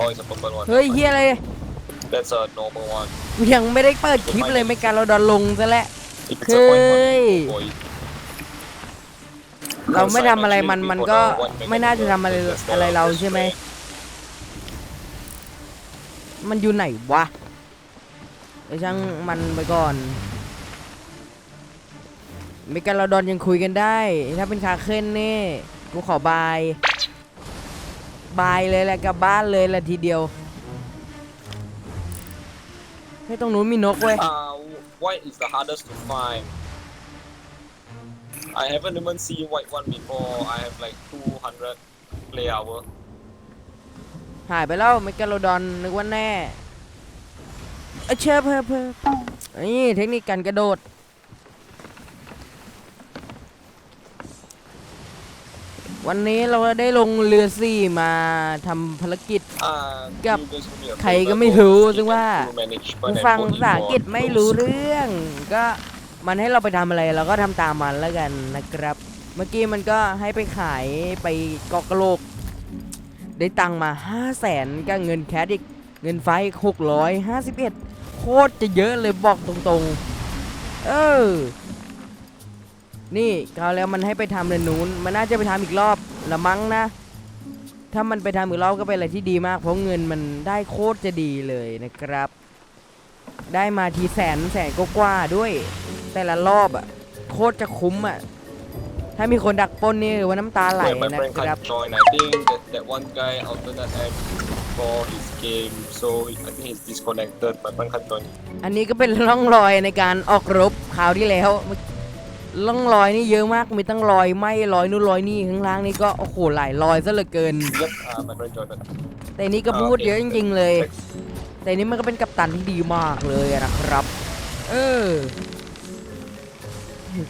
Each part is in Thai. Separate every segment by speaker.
Speaker 1: Oh, it's a purple one.
Speaker 2: เฮ้ยเฮียอะไร
Speaker 1: That's a normal one.
Speaker 2: ยังไม่ได้เปิดคลิปเลยไม่การเราดอนลงซะแล้ว
Speaker 1: If it's a white one,
Speaker 2: Hey.
Speaker 1: oh boy.
Speaker 2: เราไม่ทำอะไรมันมันก็ไม่น่าจะทำอะไรอะไรเราใช่ไหม มันอยู่ไหนวะไอ้ช่างมันไปก่อนเมกาโลดอนยังคุยกันได้ ถ้าเป็นคาเคนนี่กูขอบาย บายเลยแหละกลับบ้านเลยแหละทีเดียวให้ยตรงนู้นมีนกเว้ย
Speaker 1: Uh, white is the hardest to find. I haven't even seen white one before. I have like 200 play hour.
Speaker 2: หายไปแล้วเมกาโลดอนนึกว่าแน่เอ้ยเชิญเพิ่มเพิ่มนี่เทคนิคการกระโดด วันนี้เราได้ลงเรือซี่มาทำภารกิจ
Speaker 1: Uh,
Speaker 2: Gặp
Speaker 1: you guys do me a
Speaker 2: ใครก็
Speaker 1: favor,
Speaker 2: ไม่
Speaker 1: go
Speaker 2: รู้
Speaker 1: skip
Speaker 2: ซึ่งว่า
Speaker 1: and do management
Speaker 2: กู
Speaker 1: and
Speaker 2: ฟัง
Speaker 1: put
Speaker 2: ภาษาอังกฤษ
Speaker 1: in
Speaker 2: ไม่รู้
Speaker 1: post.
Speaker 2: เรื่อง ก็มันให้เราไปทำอะไรเราก็ทำตามมันแล้วกันนะครับ เมื่อกี้มันก็ให้ไปขายไปกอกกระโหลก ได้ตังค์มา 5 0 0แสนก็เงินแคชอีกเงินไฟอีก651 โคตรจะเยอะเลยบอกตรงๆ เออ นี่คราวแล้วมันให้ไปทำเรือนนู้นมันน่าจะไปทำอีกรอบละมั้งนะ ถ้ามันไปทำอีกรอบก็เป็นอะไรที่ดีมาก เพราะเงินมันได้โคตรจะดีเลยนะครับ ได้มาทีแสนแสนก็กว่าๆด้วย แต่ละรอบอะโคตรจะคุ้มอะถ้ามีคนดักปล้นนี่ว่าน้ำตาไหล
Speaker 1: Wait, my
Speaker 2: นะ
Speaker 1: friend
Speaker 2: ครับ
Speaker 1: can't join. I think that, that one guy alternate app for his game, so I think he's disconnected. My friend can't join.
Speaker 2: อันนี้ก็เป็นร่องรอยในการออกรบคราวที่แล้ว ร่องรอยนี่เยอะมากมีตั้งรอยไหมรอยนู่นรอยนี่ข้างล่างนี่ก็โอ้โหหลายรอยซะเหลือเกิน
Speaker 1: Yep, uh, my friend joined.
Speaker 2: แต่นี้ก็พูดเยอะจริงๆเลย แต่นี้มันก็เป็นกัปตันที่ดีมากเลยอะนะครับ เออ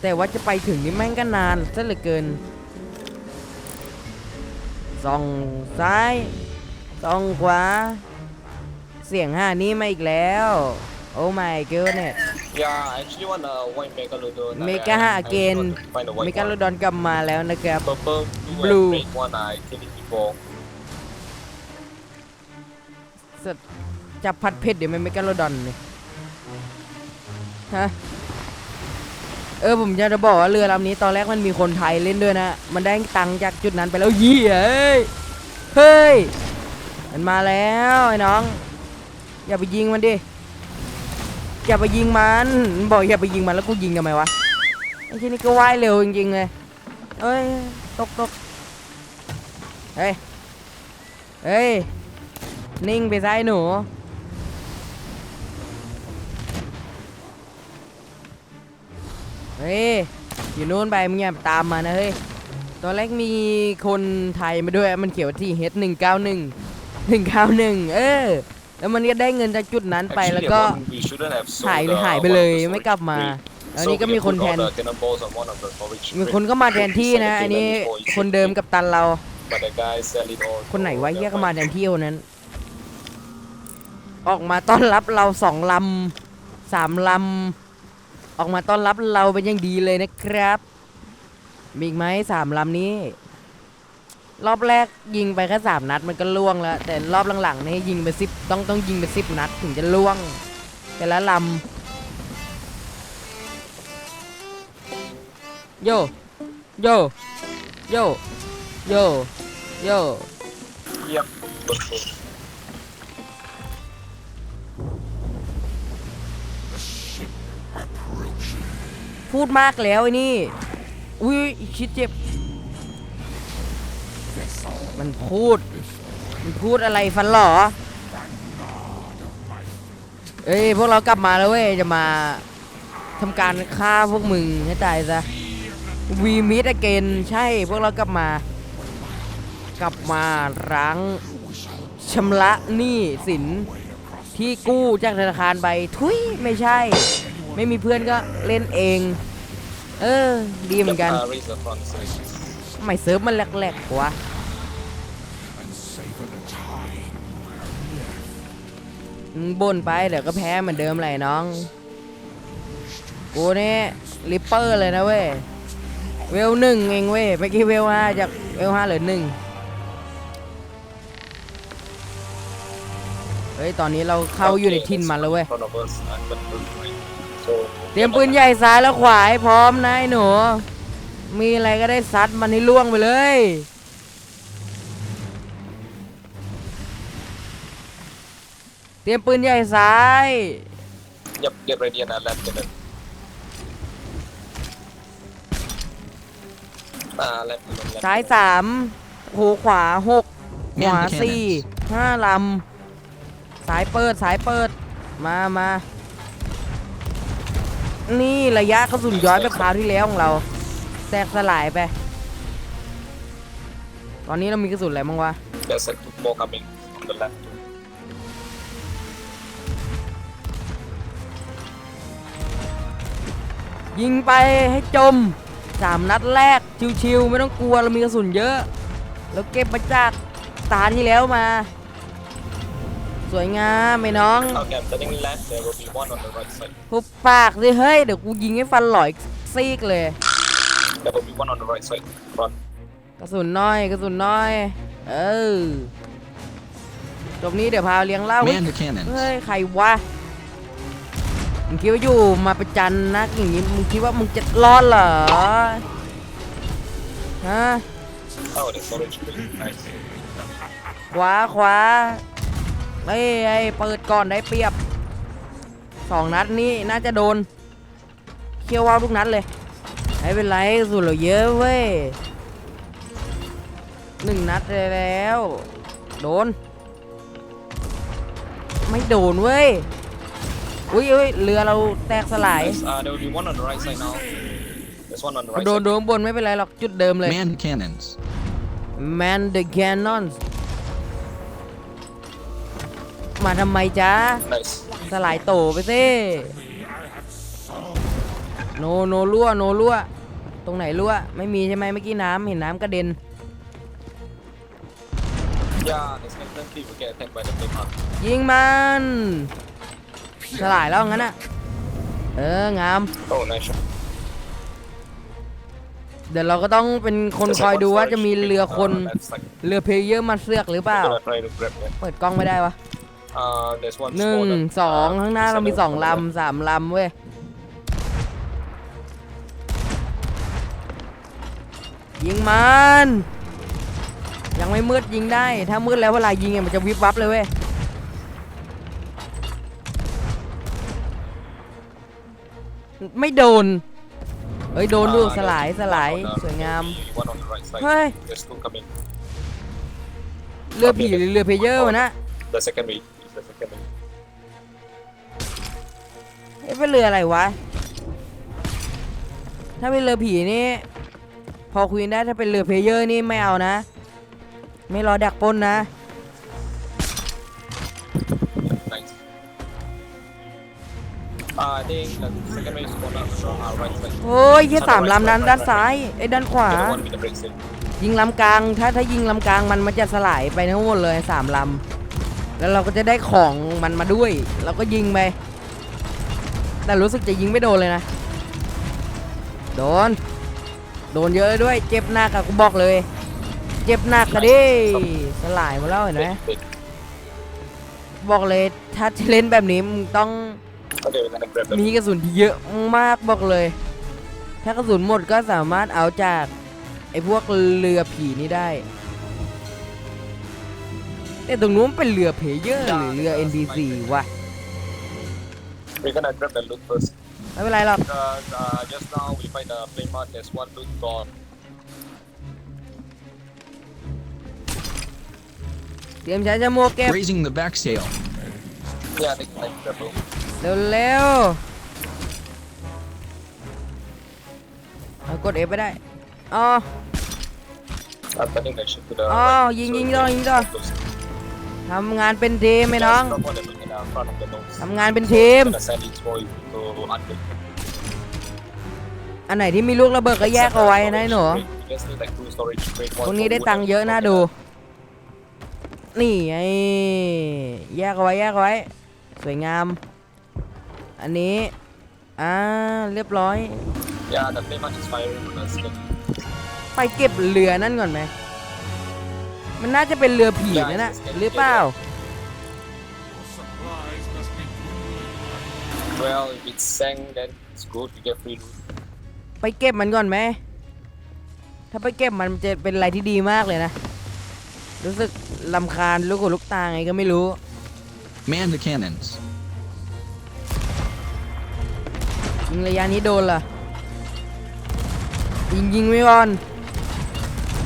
Speaker 2: แต่ว่าจะไปถึงนี่แม่งก็นานซะเหลือเกินส่องซ้ายส่องขวา เสียงห้านี้มาอีกแล้ว โอ้ my goodness
Speaker 1: Yeah, I actually want a white megalodon. I-
Speaker 2: Mega
Speaker 1: I- I
Speaker 2: again.
Speaker 1: just want to find a
Speaker 2: เม
Speaker 1: white
Speaker 2: กาโล
Speaker 1: one.
Speaker 2: ดอนกลับมาแล้วนะครับ
Speaker 1: Purple, blue,
Speaker 2: Blue.
Speaker 1: and red one I killed it before.
Speaker 2: จับพัดเพชรเดี๋ยวมันเมกาโลดอนเลยฮะ เออผมจะจะบอกว่าเรือลำนี้ตอนแรกมันมีคนไทยเล่นด้วยนะ มันได้ตังค์จากจุดนั้นไปแล้วเยี่ยเอ้ย เฮ้ย มันมาแล้วไอ้น้อง อย่าไปยิงมันดิ อย่าไปยิงมันบอกอย่าไปยิงมันแล้วกูยิงทำไมวะไอ้ที่นี่ก็ว่ายเร็วจริงๆเลยเอ้ยตกตกเฮ้ยเฮ้ยนิ่งไปซ้ายหนูเฮ้ยอยู่นู้นไปมึงอย่าตามมานะเฮ้ยตอนแรกมีคนไทยมาด้วยมันเขียวที่เฮดหนึ่งเก้าหนึ่งหนึ่งเก้าหนึ่งเออ แล้วมันก็ได้เงินจากจุดนั้นไป
Speaker 1: Actually,
Speaker 2: แล้ว
Speaker 1: that
Speaker 2: ก็
Speaker 1: one we shouldn't have sold,
Speaker 2: หาย
Speaker 1: uh,
Speaker 2: หายไป
Speaker 1: one of
Speaker 2: เลย
Speaker 1: the
Speaker 2: ไม่
Speaker 1: storage
Speaker 2: กลับมา
Speaker 1: crate.
Speaker 2: แล้ว
Speaker 1: So
Speaker 2: นี่ก็
Speaker 1: we
Speaker 2: มี
Speaker 1: have
Speaker 2: คน
Speaker 1: put
Speaker 2: แท
Speaker 1: all
Speaker 2: น
Speaker 1: the cannonballs on one of the storage
Speaker 2: มี
Speaker 1: crate.
Speaker 2: คนก็มาแทนที่นะ อันนี้คนเดิมกับตันเรา
Speaker 1: But the guy sell it all
Speaker 2: คนไหน
Speaker 1: to
Speaker 2: วะ
Speaker 1: the
Speaker 2: เฮียก็มา
Speaker 1: white
Speaker 2: แทนที่คนนั้น ออกมาต้อนรับเราสองลำสามลำออกมาต้อนรับเราเป็นอย่างดีเลยนะครับ มีอีกไหมสามลำนี้ รอบแรกยิงไปแค่สามนัดมันก็ล่วงแล้ว แต่รอบหลังๆนี่ยิงไปสิบต้องต้องยิงไปสิบนัดถึงจะล่วง แต่ละลำโยโยโยโยโย
Speaker 1: Yep. Purple.
Speaker 2: พูดมากแล้วไอ้นี่ อุ้ยคิดเจ็บ มันพูด มันพูดอะไรฟันหรอ เอ้ยพวกเรากลับมาแล้วเว้ยจะมาทำการฆ่าพวกมึงให้ตายซะวีมิดเกนใช่พวกเรากลับมา กลับมาล้างชำระหนี้สินที่กู้จากธนาคารไปทุยไม่ใช่ ไม่มีเพื่อนก็เล่นเอง เออ ดีเหมือนกัน ไม่เซิร์ฟมันแหลกๆวะ มึงบ่นไปเดี๋ยวก็แพ้เหมือนเดิมเลยน้อง กูนี่ริปเปอร์เลยนะเว้ย เวลหนึ่งเองเว้ยเมื่อกี้เวลห้าจากเวลห้าเหลือหนึ่งเฮ้ย ตอนนี้เราเข้าอยู่ในถิ่นมันแล้วเว้ย เตรียมปืนใหญ่ซ้ายแล้วขวาให้พร้อมนะไอ้หนู มีอะไรก็ได้ซัดมันให้ล่วงไปเลย เตรียมปืนใหญ่ซ้าย
Speaker 1: Yep, get ready and I'll land it. Ah, land it, land
Speaker 2: ซ้าย
Speaker 1: it.
Speaker 2: สามหูขวาหกขวา
Speaker 3: Man the
Speaker 2: สี่
Speaker 3: cannons.
Speaker 2: ห้าลำสายเปิดสายเปิดมามานี่ระยะกระสุนย้อนไปคราวที่แล้วของเราแตกสลายไป ตอนนี้เรามีกระสุนอะไรบ้างวะ
Speaker 1: There's a two more coming on the left.
Speaker 2: ยิงไปให้จมสามนัดแรกชิวๆไม่ต้องกลัวเรามีกระสุนเยอะ แล้วเก็บมาจากตาที่แล้วมา สวยงามไอ้น้อง
Speaker 1: Okay, I'm turning left. There will be one on the right side.
Speaker 2: หุบปากสิเฮ้ยเดี๋ยวกูยิงให้ฟันหลอยซีกเลย
Speaker 1: There will be one on the right side. Front.
Speaker 2: กระสุนน้อยกระสุนน้อย เออจบนี้เดี๋ยวพาเลี้ยงเหล้า
Speaker 3: Man the cannons.
Speaker 2: เฮ้ย ใครวะ มึงคิดว่าอยู่มาประจันนักอย่างนี้มึงคิดว่ามึงจะรอดเหรอฮะขวาขวาเอ้ยเอ้ยเปิดก่อนได้เปรียบสองนัดนี้น่าจะโดนเคี่ยวว่าวทุกนัดเลยไม่เป็นไรกระสุนเราเยอะเว้ยหนึ่งนัดเลยแล้ว โดน ไม่โดนเว้ย อุ้ยอุ้ยเรือเราแตกสลาย
Speaker 1: Nice. Uh, there will be one on the right side now. There's one on the right
Speaker 2: โดน
Speaker 1: side.
Speaker 2: โดนข้างบนไม่เป็นไรหรอกจุดเดิมเลย
Speaker 3: Man the cannons.
Speaker 2: Man the Cannons มาทำไมจ๊ะ
Speaker 1: Nice.
Speaker 2: สลายโตไปสิโนโนรั่วโนรั่ว ตรงไหนรั่ว ไม่มีใช่ไหมเมื่อกี้น้ำเห็นน้ำกระเด็น
Speaker 1: Yeah, there's definitely will get attacked by the flame arc.
Speaker 2: ยิงมัน สลายแล้วงั้นอะเอองาม
Speaker 1: Oh, nice shot.
Speaker 2: เดี๋ยวเราก็ต้องเป็นคนคอยดูว่าจะมีเรือคน
Speaker 1: Uh, left side.
Speaker 2: เรือเพลเยอร์มาเสือกหรือเปล่า
Speaker 1: I'm gonna try to grab that.
Speaker 2: เปิดกล้องไม่ได้วะ
Speaker 1: Uh, there's one
Speaker 2: หนึ่ง
Speaker 1: smaller.
Speaker 2: สอง
Speaker 1: Uh,
Speaker 2: ข้างหน้าเรามี
Speaker 1: center
Speaker 2: สอง
Speaker 1: on the left.
Speaker 2: ลำสามลำเว้ยยิงมัน ยังไม่มืดยิงได้ ถ้ามืดแล้วเวลายิงอะมันจะวิบวับเลยเว้ย ไม่โดน เอ้ยโดนดู
Speaker 1: Uh,
Speaker 2: สลายสลายสวยงาม
Speaker 1: One on the right side.
Speaker 2: เฮ้ย
Speaker 1: There's two coming.
Speaker 2: เรือผีหรือเรือเพเยอร์วะนะ
Speaker 1: The second wave. is The second way.
Speaker 2: เอ้ยเป็นเรืออะไรวะ ถ้าเป็นเรือผีนี่ พอคุยได้ถ้าเป็นเรือเพลเยอร์นี่ไม่เอานะ ไม่รอดักปล้นนะ
Speaker 1: Uh, I think the second wave is one on the uh, right side.
Speaker 2: โอ้ยแค่สามลำนั้นด้านซ้ายไอ้ด้านขวา
Speaker 1: The other one with the brakes in.
Speaker 2: ยิงลำกลาง ถ้าถ้ายิงลำกลางมันมันจะสลายไปทั้งหมดเลยสามลำแล้วเราก็จะได้ของมันมาด้วย เราก็ยิงไป แต่รู้สึกจะยิงไม่โดนเลยนะ โดน โดนเยอะด้วย เจ็บหนักอะกูบอกเลย เจ็บหนักอะดิสลายหมาแล้วเห็นไหม
Speaker 1: Wait, wait.
Speaker 2: บอกเลยถ้าจะเล่นแบบนี้มึงต้อง
Speaker 1: Okay, we're gonna grab the
Speaker 2: มีกระสุนที่เยอะมากบอกเลย ถ้ากระสุนหมดก็สามารถเอาจากไอ้พวกเรือผีนี้ได้ แต่ตรงนู้นเป็นเรือเพลเยอร์หรือเรือ NPC วะ
Speaker 1: We're gonna grab the loot first.
Speaker 2: ไม่เป็นไรหรอก
Speaker 1: Because uh, just now we find the flame mark. There's one loot gone.
Speaker 2: เตรียมใช้จมูกเก็บ
Speaker 3: Raising the back sail.
Speaker 1: Yeah, take time, grab both.
Speaker 2: เร็วๆเอากด F ไปได้อ๋อ
Speaker 1: I'm turning the ship to the
Speaker 2: Oh,
Speaker 1: right.
Speaker 2: ying,
Speaker 1: so
Speaker 2: ying
Speaker 1: we
Speaker 2: dong,
Speaker 1: can
Speaker 2: ying dong.
Speaker 1: close.
Speaker 2: ทำงานเป็นทีมไหมน้อง
Speaker 1: Just drop one and look in the front of the nose.
Speaker 2: ทำงานเป็นทีม
Speaker 1: Gonna send each boy to under.
Speaker 2: อันไหนที่มีลูกระเบิดก็แยกเอาไว้นะไอ้หนู
Speaker 1: We just need like two storage crate,
Speaker 2: ต
Speaker 1: one
Speaker 2: รงนี้
Speaker 1: for
Speaker 2: ได้
Speaker 1: wood
Speaker 2: ตังค์
Speaker 1: and
Speaker 2: เยอะ
Speaker 1: one
Speaker 2: น่า
Speaker 1: for
Speaker 2: ดู
Speaker 1: metal.
Speaker 2: นี่ไงแยกเอาไว้แยกเอาไว้ สวยงาม อันนี้ อ่า เรียบร้อย
Speaker 1: Yeah, the flame mark is firing on us. Like,
Speaker 2: ไปเก็บเรือนั่นก่อนไหม มันน่าจะเป็นเรือผีนั่นน่ะหรือเปล่า
Speaker 1: Well, if it's sank, then it's good. You get free loot.
Speaker 2: ไปเก็บมันก่อนไหม ถ้าไปเก็บมันจะเป็นอะไรที่ดีมากเลยนะ รู้สึกลำคาญลูกหูลูกตาไงก็ไม่รู้
Speaker 3: Man the cannons.
Speaker 2: ยิงระยะนี้โดนเหรอยิงยิงไปก่อน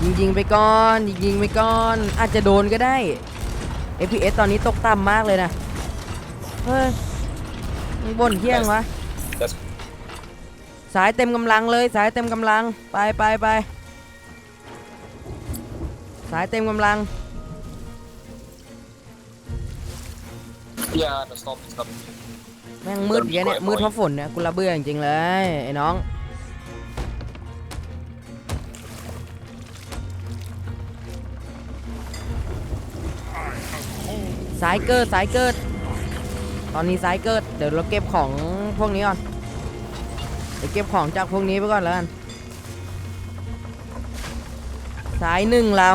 Speaker 2: ยิงยิงไปก่อนยิงยิงไปก่อน อาจจะโดนก็ได้ FPS ตอนนี้ตกต่ำมากเลยนะ เฮ้ยมึงบ่นเที่ยงวะ
Speaker 1: That's
Speaker 2: สายเต็มกำลังเลย สายเต็มกำลัง ไปไปไปสายเต็มกำลัง
Speaker 1: yeah, the storm is coming.
Speaker 2: แม่งมืดแกเนี่ยมืดเพราะฝนเนี่ยกูระเบื่อจริงๆเลยไอ้น้อง สายเกิดสายเกิด ตอนนี้สายเกิด เดี๋ยวเราเก็บของพวกนี้ก่อน เดี๋ยวเก็บของจากพวกนี้ไปก่อนแล้วกันสายหนึ่งลำ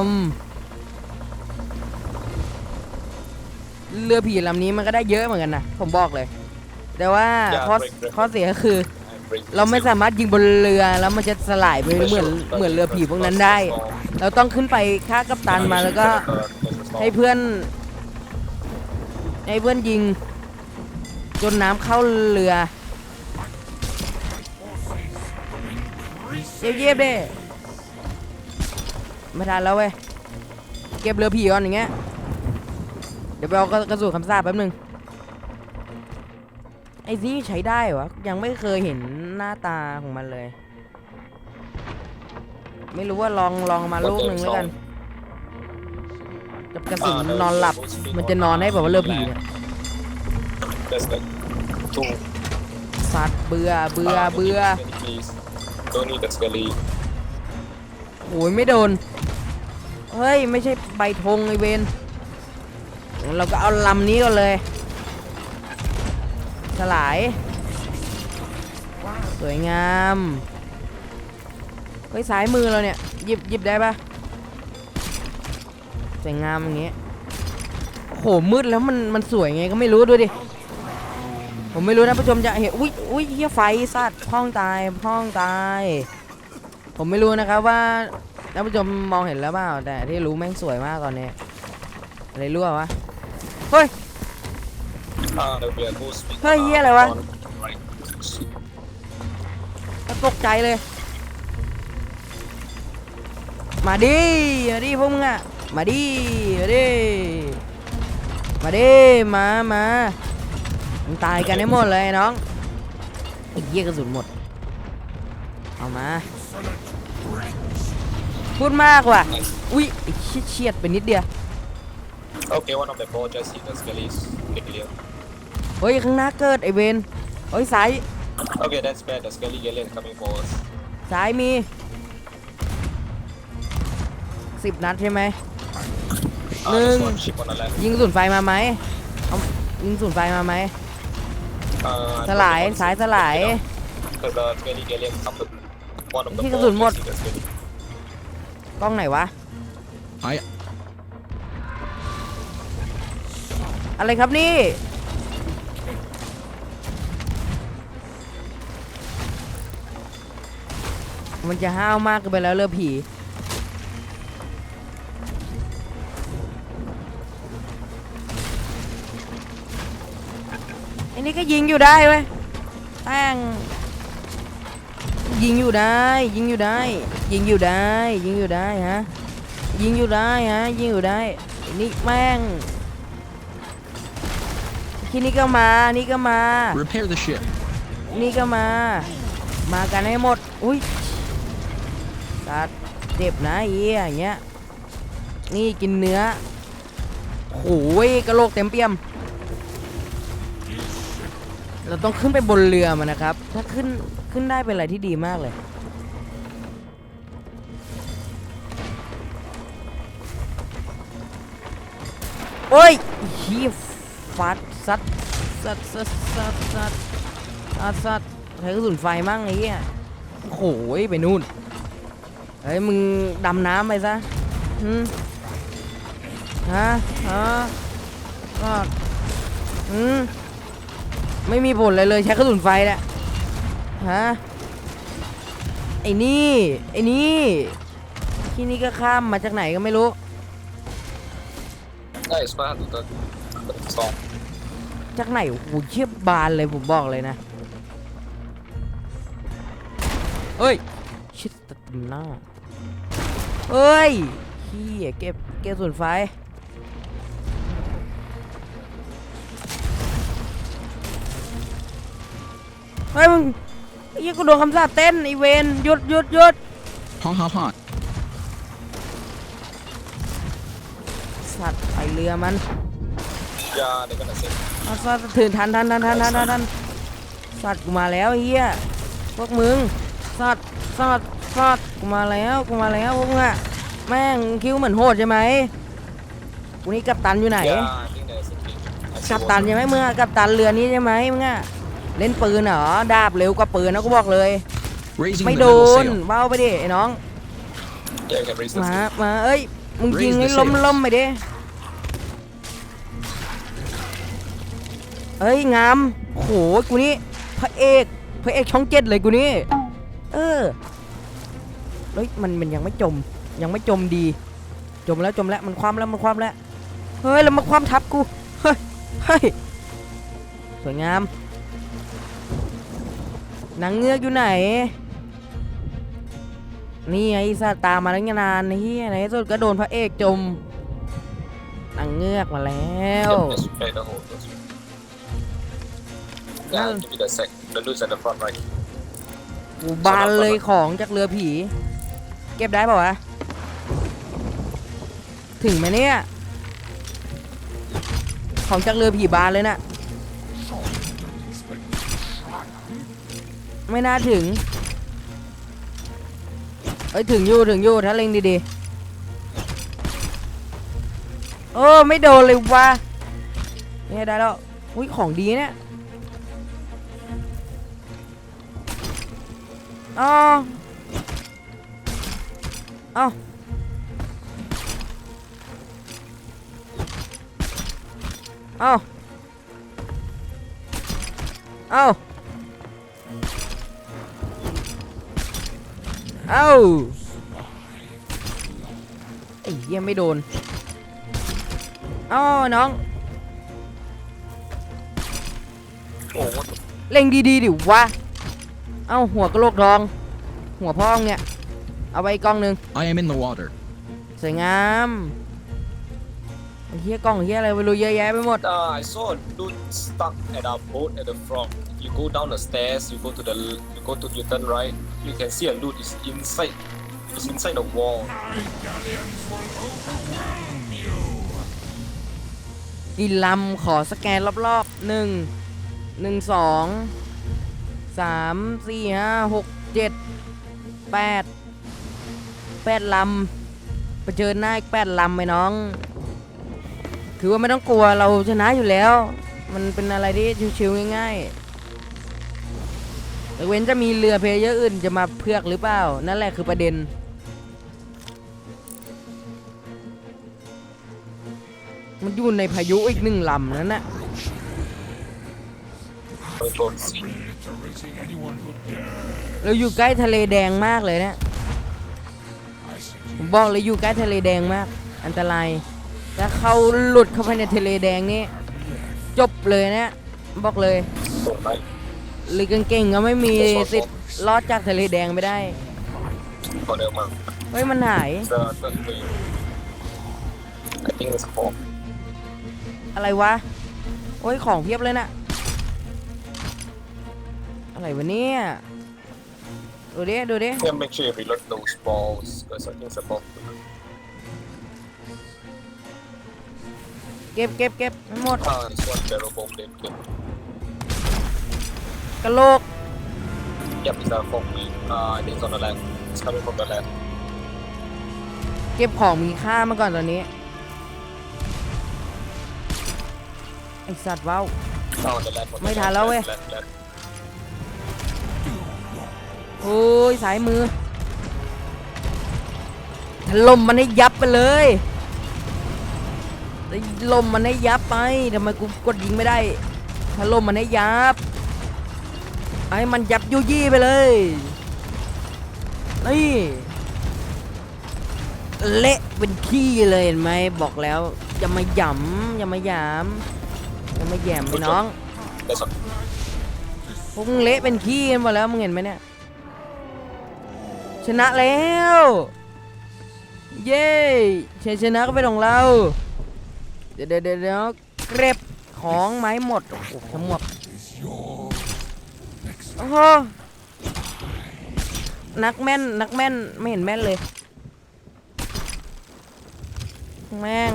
Speaker 2: เรือผีลำนี้มันก็ได้เยอะเหมือนกันนะ ผมบอกเลย แต่ว่า
Speaker 1: อย่า
Speaker 2: ข้อ
Speaker 1: break break
Speaker 2: ข้อเสียก็คือ
Speaker 1: I break
Speaker 2: เราไม่
Speaker 1: this.
Speaker 2: สามารถยิงบนเรือแล้วมันจะสลายไปเหมือนเหมือนเรือผีพวกนั้นได้ เราต้องขึ้นไปฆ่ากัปตันมาแล้วก็ให้เพื่อน ให้เพื่อนยิง จนน้ำเข้าเรือเยียบๆเด้ไม่ทันแล้วเว้ย เก็บเรือผีก่อนอย่างเงี้ย เดี๋ยวไปเอากระกระสุนคำสาปแป๊บนึง ไอ้นี่ใช้ได้วะยังไม่เคยเห็นหน้าตาของมันเลย ไม่รู้ว่าลองลองมาลูกหนึ่งแล้วกันกับกระสุนนอนหลับ มันจะนอนให้แบบว่าเรือผีเนี่ย
Speaker 1: That's like two.
Speaker 2: สัตว์เบื่อเบื่อ
Speaker 1: Ah,
Speaker 2: เบื่อ
Speaker 1: don't need skelly, please. Don't need the skelly.
Speaker 2: โอ้ยไม่โดน เฮ้ย ไม่ใช่ใบธงไอเวน เราก็เอาลำนี้ก่อนเลย สลาย สวยงาม เฮ้ยซ้ายมือเราเนี่ย หยิบหยิบได้ปะสวยงามอย่างเงี้ยโหมืดแล้วมันมันสวยไงก็ไม่รู้ดูดิ ผมไม่รู้นะผู้ชมจะเห็น อุ้ยอุ้ยเฮียไฟสัตว์พ้องตายพ้องตาย ผมไม่รู้นะครับว่าท่านผู้ชมมองเห็นแล้วเปล่าแต่ที่รู้แม่งสวยมากตอนนี้อะไรรั่ววะ เฮ้ย
Speaker 1: Ah, there'll be a ghost speak.
Speaker 2: Hey,
Speaker 1: ah,
Speaker 2: yeah, lah,
Speaker 1: on- Right.
Speaker 2: ตกใจเลย มาดิ มาดิพวกมึงอะมาดิ มาดิ มาดิ มามามึงตายกันให้หมดเลยน้องไอ้เหี้ยกระสุนหมด เอามา พูดมากว่ะ อุ้ยไอ้เฉียดเฉียดไปนิดเดียว
Speaker 1: Okay, one of the ball just hit the skellies. Clear.
Speaker 2: เฮ้ยข้างหน้าเกิดไอเวนเฮ้ยซ้าย
Speaker 1: Okay, that's bad. The skelly alien coming for us.
Speaker 2: ซ้ายมีสิบนัดใช่ไหม
Speaker 1: Ah,
Speaker 2: Nâng.
Speaker 1: there's one ship on the left.
Speaker 2: ยิงกระสุนไฟมาไหมเอายิงกระสุนไฟมาไหม
Speaker 1: Uh,
Speaker 2: สลายสายสลาย
Speaker 1: Because the skelly alien come to one of the
Speaker 2: ที่กระ
Speaker 1: ball
Speaker 2: สุนหมด
Speaker 1: just hit the skelly.
Speaker 2: กล้องไหนวะ
Speaker 3: I
Speaker 2: อะไรครับนี่ มันจะห้าวมากเกินไปแล้วเรือผีไอ้นี่ก็ยิงอยู่ได้เว้ยแป้งยิงอยู่ได้ ยิงอยู่ได้ ยิงอยู่ได้ ยิงอยู่ได้ฮะยิงอยู่ได้ฮะยิงอยู่ได้ไอ้นี่แม่งที่นี่ก็มานี่ก็มา
Speaker 3: repair the ship.
Speaker 2: นี่ก็มา มากันให้หมด อุ้ยสั ตว์เจ็บนะไอ้เหี้ยอย่างเงี้ยนี่กินเนื้อโอ้ยกระโหลกเต็มเปี่ยม เราต้องขึ้นไปบนเรือมันนะครับ ถ้าขึ้นขึ้นได้เป็นอะไรที่ดีมากเลยโอ้ยฮีฟัดซัดซัดซัดซัดซัดซัดซัดใช้กระสุนไฟมั่งไอ้เหี้ยโอ้โหไปนู่น เฮ้ยมึงดำน้ำไปซะหืมฮะฮะก็หืมไม่มีผลเลยเลยใช้กระสุนไฟแหละฮะไอ้นี่ไอ้นี่ที่นี่ก็ข้ามมาจากไหนก็ไม่รู้
Speaker 1: ได้สมาร์ทตัวสอง
Speaker 2: จากไหนโอ้โหเชียบบานเลยผมบอกเลยนะเฮ้ยชิดตะตุ่มหน้า เฮ้ยเฮียเก็บเก็บส่วนไฟ เฮ้ยมึงไอ้เหี้ยกูโดนคำสาปเต้นไอเวนหยุดหยุดหยุด
Speaker 3: Hot, hot, hot.
Speaker 2: สัตว์ไปเรือมัน
Speaker 1: ยาในกันเซ็ต
Speaker 2: เอาสัตว์ถือทันทันทันทันทันทันทันสัตว์กูมาแล้วไอ้เฮียพวกมึง สัตว์สัตว์สัตว์กูมาแล้วกูมาแล้วพวกมึงอะแม่งคิ้วเหมือนโหดใช่ไหมกูนี่กัปตันอยู่ไหน
Speaker 1: ยาที่ไหนสกิล
Speaker 2: กัปตันใช่ไหมมึงอะกัปตันเรือนี้ใช่ไหมมึงอะเล่นปืนเหรอดาบเร็วกว่าปืนนะกูบอกเลย
Speaker 3: Raising
Speaker 2: ไม่
Speaker 3: the
Speaker 2: โด
Speaker 3: middle
Speaker 2: น
Speaker 3: sail.
Speaker 2: เบ้าไปดิไอ้น้อง
Speaker 1: ยาแค่บริษัท
Speaker 2: มามาเอ้ยมึงยิง
Speaker 3: Raise the
Speaker 2: ให้ล้ม
Speaker 3: sails
Speaker 2: ล้มไปดิเอ้ยงามโหกูนี่พระเอกพระเอกช่องเจ็ดเลยกูนี่ เออเฮ้ยมันมันยังไม่จม ยังไม่จมดี จมแล้วจมแล้วมันคว่ำแล้วมันคว่ำแล้วเฮ้ยแล้วมันคว่ำทับกูเฮ้ยเฮ้ยสวยงามนางเงือกอยู่ไหน นี่ไอ้สัตว์ตามาตั้งนานไอ้เฮียในสุดก็โดนพระเอกจมนางเงือกมาแล้ว
Speaker 1: Just play the whole thing. Yeah, give me the sec. The loose at the front right.
Speaker 2: กูบานเลยของจากเรือผี เก็บได้ป่าวะ ถึงไหมเนี่ย ของจากเรือผีบานเลยน่ะไม่น่าถึง เอ้ยถึงอยู่ถึงอยู่ถ้าเล็งดีๆ โอ้ไม่โดนเลยวะเนี่ยได้แล้ว อุ้ยของดีเนี่ย อ๋อเอ้าเอ้าเอ้าเอ้าไอ้เหี้ยไม่โดนเอ้าน้อง
Speaker 1: Oh, what the
Speaker 2: เล็งดีๆดิวะ เอ้าหัวกระโหลกทอง หัวพ่องเนี่ย เอาไว้อีกกล้องหนึ่ง
Speaker 3: I am in the water.
Speaker 2: สวยงามไอ้เฮียกล้องเฮียอะไรไม่รู้เยอะแยะไปหมด
Speaker 1: Uh, I saw a dude stuck at our boat at the front. You go down the stairs, you go to the l- you go to you turn right. You can see a dude is inside. It's inside the wall.
Speaker 2: กี่ลำขอสแกนรอบๆหนึ่งหนึ่งสอง สามสี่ห้าหกเจ็ดแปดแปดลำเผชิญหน้าอีกแปดลำไหมน้องคือว่าไม่ต้องกลัวเราชนะอยู่แล้ว มันเป็นอะไรที่ชิวๆง่ายๆแต่เว้นจะมีเรือเพลเยอร์อื่นจะมาเพือกหรือเปล่า นั่นแหละคือประเด็นมันอยู่ในพายุอีกหนึ่งลำนั่นน่ะ
Speaker 1: We both see.
Speaker 2: เราอยู่ใกล้ทะเลแดงมากเลยเนะผมบอกเลยอยู่ใกล้ทะเลแดงมาก อันตรายถ้าเขาหลุดเข้าไปในทะเลแดงนี่จบเลยนะบอกเลย
Speaker 1: So right.
Speaker 2: หรือกางเก่งๆก็ไม่มีสิทธิ์รอดจากทะเลแดงไปได้
Speaker 1: For the man.
Speaker 2: เฮ้ยมันหาย
Speaker 1: The the way. I think it's four.
Speaker 2: อะไรวะโอ้ยของเพียบเลยนะ อะไรวะเนี่ยดูดิดูดิ
Speaker 1: Yeah, make sure you reload those balls because I think it's about.
Speaker 2: เก็บเก็บเก็บไม่หมด
Speaker 1: Ah, this one barrel bomb didn't get.
Speaker 2: กะโหลก
Speaker 1: Yep, it's a four wheel. Uh, I think it's on the left. It's coming from the left.
Speaker 2: เก็บของมีค่ามาก่อนตอนนี้ไอสัตว์ว้าว
Speaker 1: Oh, on the left. on the
Speaker 2: Mấy
Speaker 1: left,
Speaker 2: thả lâu
Speaker 1: left,
Speaker 2: ấy.
Speaker 1: left, left.
Speaker 2: โอ้ยสายมือถล่มมันให้ยับไปเลยถล่มมันให้ยับไปทำไมกูกดยิงไม่ได้ถล่มมันให้ยับไอ้มันยับยุยี่ไปเลยนี่เละเป็นขี้เลยเห็นไหมบอกแล้วอย่ามาหยำอย่ามาหยำอย่ามาแหยมไอ้น้อง
Speaker 1: That's all.
Speaker 2: พวกมึงเละเป็นขี้กันหมดแล้วมึงเห็นไหมเนี่ย ชนะแล้ว เย้ชัยชนะก็เป็นของเรา เดี๋ยวเดี๋ยวเดี๋ยวเก็บของไม้หมดโอ้โหทั้งหมดโอ้โหนักแม่นนักแม่นไม่เห็นแม่นเลย แม่ง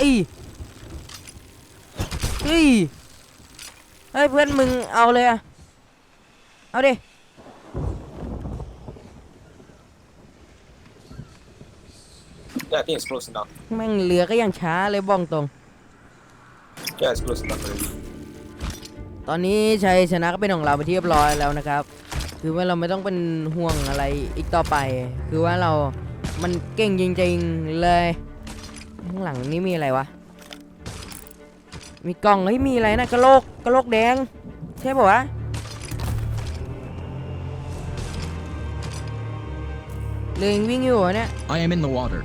Speaker 2: อีอีเฮ้ยเพื่อนมึงเอาเลยอะเอาดิ
Speaker 1: Yeah, I think it's close enough.
Speaker 2: แม่งเรือก็ยังช้าเลยบ้องตรง
Speaker 1: Yeah, it's close enough already.
Speaker 2: ตอนนี้ชัยชนะก็เป็นของเราไปนที่เรียบร้อยแล้วนะครับ คือว่าเราไม่ต้องเป็นห่วงอะไรอีกต่อไป คือว่าเรามันเก่งจริงๆเลย ข้างหลังนี่มีอะไรวะ มีกล่องเฮ้ยมีอะไรนะกระโหลกกระโหลกแดง ใช่ป่าวะ เรือยังวิ่งอยู่เหรอเนี่ย
Speaker 3: I am in the water.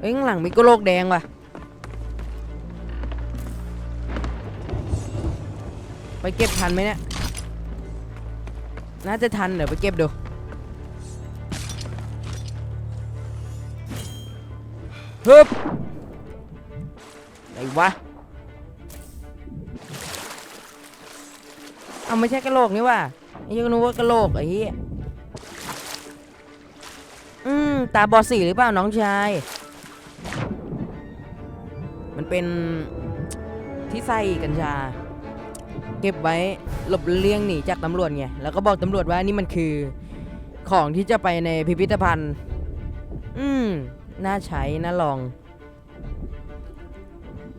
Speaker 2: เอ้ยข้างหลังมีกระโลกแดงว่ะ ไปเก็บทันไหมเนี่ย น่าจะทันเดี๋ยวไปเก็บดู ฮึบไหนวะ เอาไม่ใช่กระโหลกนี่ว่ะไอ้ยังนึกว่ากระโหลกไอ้เหี้ยอืม ตาบอดสีหรือเปล่าน้องชาย เป็นที่ใส่กัญชา เก็บไว้หลบเลี่ยงหนีจากตำรวจไงแล้วก็บอกตำรวจว่านี่มันคือของที่จะไปในพิพิธภัณฑ์ อืมน่าใช้น่าลอง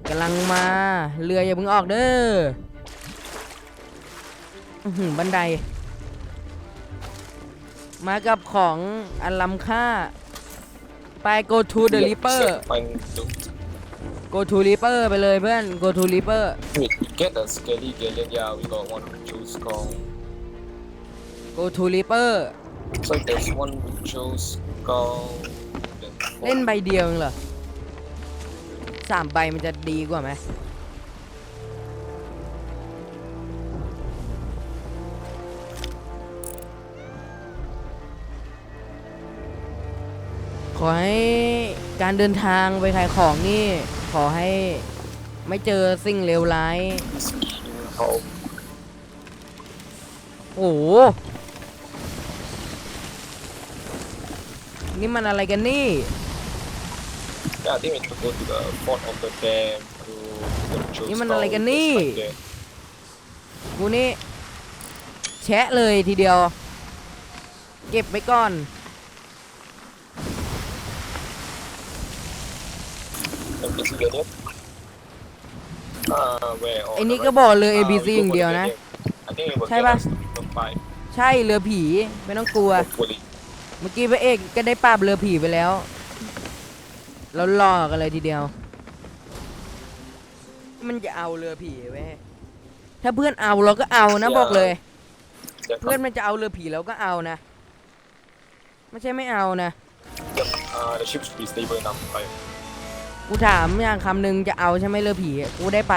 Speaker 2: กำลังมาเรืออย่าเพิ่งออกเด้ออื้อหือบันได มากับของอันล้ำค่า ไป go to the
Speaker 1: Yeah,
Speaker 2: reaper
Speaker 1: set Find loot.
Speaker 2: Go to reaper ไปเลยเพื่อน go to reaper
Speaker 1: Wait, we get a scaly galleon. Yeah, we got one Joe skull.
Speaker 2: go to reaper
Speaker 1: So there's one Joe skull. Then
Speaker 2: เล่นใบเดียวเองเหรอสามใบมันจะดีกว่าไหม ขอให้การเดินทางไปขายของนี่ ขอให้ไม่เจอสิ่งเลวร้าย
Speaker 1: how
Speaker 2: โอ้โห นี่มันอะไรกันนี่
Speaker 1: Yeah, I think we need to go to the fort of the dam to the Joe
Speaker 2: นี่มัน
Speaker 1: skull.
Speaker 2: อะไรกันนี่
Speaker 1: It's like there.
Speaker 2: กูนี่ แชะเลยทีเดียว เก็บไว้ก่อน
Speaker 1: And it's galleon. Ah, where? Oh,
Speaker 2: ไอ้นี่ก็บอกเรือ
Speaker 1: Ah,
Speaker 2: ABC
Speaker 1: we go
Speaker 2: อย่างเดียวนะ
Speaker 1: I think it will
Speaker 2: ใช่
Speaker 1: get
Speaker 2: ปะ
Speaker 1: us to five.
Speaker 2: ใช่เรือผี ไม่ต้องกลัว
Speaker 1: Hopefully.
Speaker 2: เมื่อกี้พระเอกก็ได้ปราบเรือผีไปแล้ว แล้วรอกันเลยทีเดียว มันจะเอาเรือผีไว้ยถ้าเพื่อนเอาเราก็เอานะบอกเลย
Speaker 1: จะ
Speaker 2: เพื่อนมันจะเอาเรือผีเราก็เอานะ ไม่ใช่ไม่เอานะ
Speaker 1: Yep. Uh, the ship should be stable enough. ไป
Speaker 2: กูถามอย่างคำหนึ่งจะเอาใช่ไหมเรือผี กูได้ไป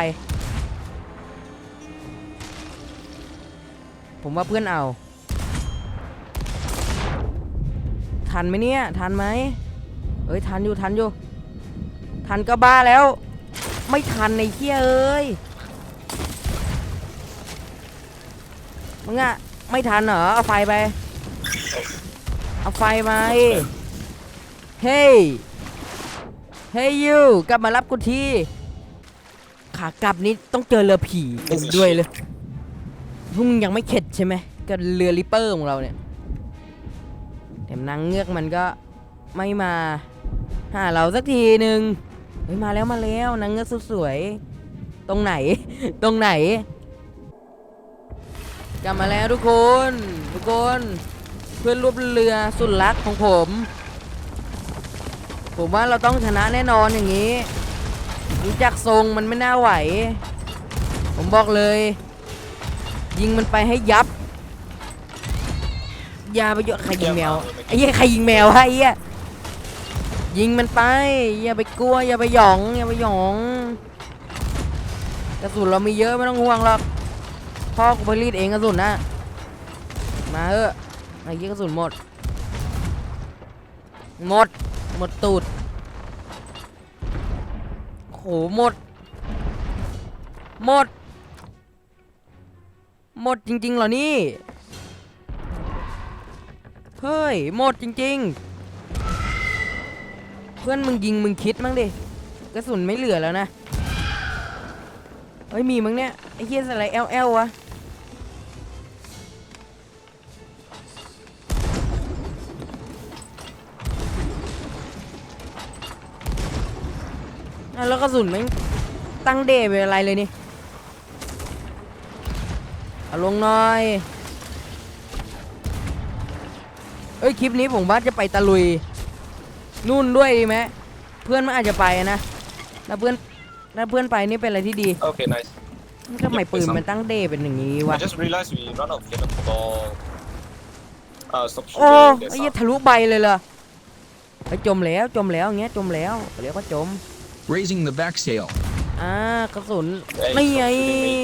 Speaker 2: ผมว่าเพื่อนเอา ทันไหมเนี่ย ทันไหมเอ้ย ทันอยู่ทันอยู่ ทันก็บ้าแล้ว ไม่ทันในเที่ยเอ้ยมึงอะไม่ทันเหรอ เอาไฟไป เอาไฟไป เฮ้ย เฮ้ยยูกลับมารับกูทีขากลับนี้ต้องเจอเรือผีกันด้วยเลยพวกมึงยังไม่เข็ดใช่ไหมกับเรือริปเปอร์ของเราเนี่ยแต่นางเงือกมันก็ไม่มาหาเราสักทีหนึ่งเฮ้ยมาแล้วมาแล้วนางเงือกสุดสวยตรงไหน ตรงไหนกลับมาแล้วทุกคน ทุกคน เพื่อนรูปเรือสุดรักของผม ผมว่าเราต้องชนะแน่นอนอย่างนี้ดูจากทรงมันไม่น่าไหว ผมบอกเลย ยิงมันไปให้ยับยาไปเยอะใครยิงแมวไอ้เหี้ยใครยิงแมววะไอ้เหี้ยยิงมันไป อย่าไปกลัว อย่าไปหยองอย่าไปหยองกระสุนเรามีเยอะไม่ต้องห่วงหรอกพ่อกูไปรีดเองกระสุนนะมาเถอะไอ้เหี้ยกระสุนหมด หมด หมดตูดโหหมด หมด หมดจริงๆเหรอนี่ เฮ้ย หมดจริง ๆ เพื่อนมึงยิงมึงคิดมั้งดิ กระสุนไม่เหลือแล้วนะ เฮ้ย มีมั้งเนี่ย ไอ้เหี้ยอะไรเอลเอลวะ แล้วกระสุนแม่งตั้งเดย์ไปอะไรเลยนี่เอาลงหน่อย เอ้ยคลิปนี้ผมว่าจะไปตะลุย นู่นด้วยดีไหมเพื่อนมันอาจจะไปนะถ้าเพื่อนถ้าเพื่อนไปนี่เป็นอะไรที่ดี
Speaker 1: Okay, nice.
Speaker 2: ทำไมปืนมันตั้งเดย์เป็นอย่างนี้วะ
Speaker 1: I just realized we run out of cannonball. Uh, stop
Speaker 2: โอ้
Speaker 1: shooting.
Speaker 2: ไอ้
Speaker 1: There's
Speaker 2: เหี้ย
Speaker 1: some.
Speaker 2: ทะลุใบเลยเหรอไปจมแล้วจมแล้วอย่างเงี้ยจมแล้วเรียกว่าจม
Speaker 3: Raising the back sail.
Speaker 2: อ่ากระสุน
Speaker 1: Hey,
Speaker 2: นี่ไง
Speaker 1: stop shooting me.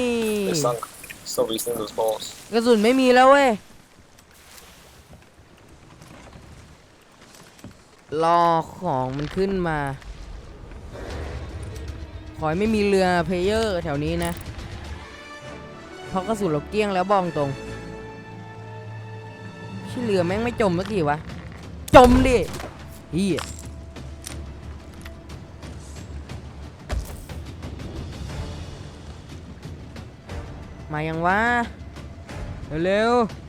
Speaker 1: They sunk. Stop wasting those balls.
Speaker 2: กระสุนไม่มีแล้วเว้ย รอของมันขึ้นมา ขอให้ไม่มีเรือเพลเยอร์แถวนี้นะ เพราะกระสุนเราเกลี้ยงแล้วบองตรงชื่อเรือแม่งไม่จมสักทีวะ จมดิฮีย มายังวะเร็วๆ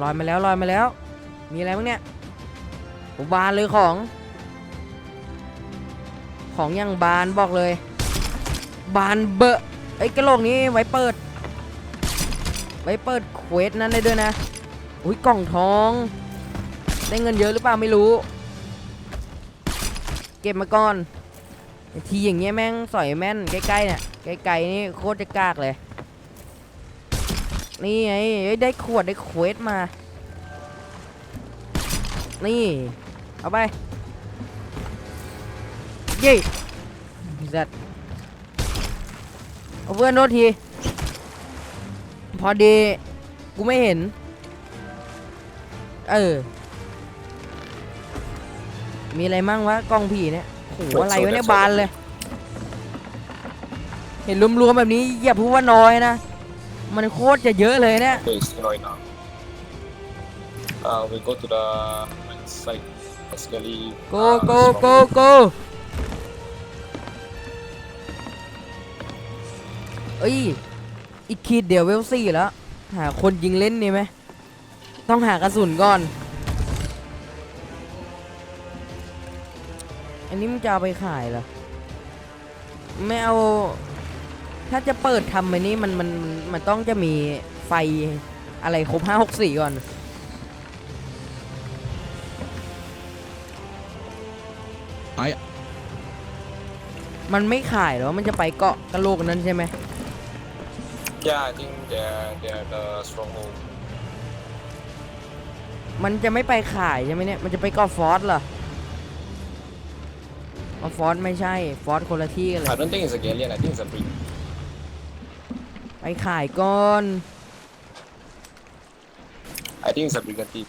Speaker 2: ลอยมาแล้วลอยมาแล้ว มีอะไรบ้างเนี่ยโอ้บานเลยของ ของย่างบานบอกเลย บานเบอะไอ้กระโหลกนี้ไว้เปิด ไว้เปิดเควสนั้นได้ด้วยนะ อุ้ยกล่องทอง ได้เงินเยอะหรือเปล่าไม่รู้ เก็บมาก่อนทีอย่างเงี้ยแม่งสอยแม่นใกล้ๆเนี่ยไกลๆนี่โคตรจะกากเลย นี่ไงเอ้ได้ขวดได้เควสมา นี่ เอาไป เย้สัตว์เอาเพื่อนโทษที พอดี กูไม่เห็น เออ มีอะไรมั่งวะกล้องผีเนี่ยโหอะไรวะเนี่ยบานเลย เห็นรวมๆแบบนี้อย่าพูดว่าน้อยนะ มันโคตรจะเยอะเลยเนี่ย
Speaker 1: Okay, it's annoying now. Uh, we go to the right side. Basically.
Speaker 2: โก
Speaker 1: uh,
Speaker 2: โก
Speaker 1: strong
Speaker 2: โกโกเอ้ย อีกขีดเดียวเวลสี่แล้ว หาคนยิงเล่นนี่ไหม ต้องหากระสุนก่อน อันนี้มึงจะเอาไปขายเหรอ ไม่เอา ถ้าจะเปิดทำอันนี้มันมันมันต้องจะมีไฟอะไรครบห้าหกสี่ก่อน
Speaker 3: I
Speaker 2: มันไม่ขายเหรอ มันจะไปเกาะกะโหลกนั้นใช่ไหม
Speaker 1: Yeah, I think they're they're the stronghold.
Speaker 2: มันจะไม่ไปขายใช่ไหมเนี่ย มันจะไปเกาะฟอสเหรอ อ๋อฟอสไม่ใช่ฟอสคนละที่กันเลย
Speaker 1: I don't think it's a galleon. I think it's a brig.
Speaker 2: ไปขายก่อน
Speaker 1: I think it's a brigantine.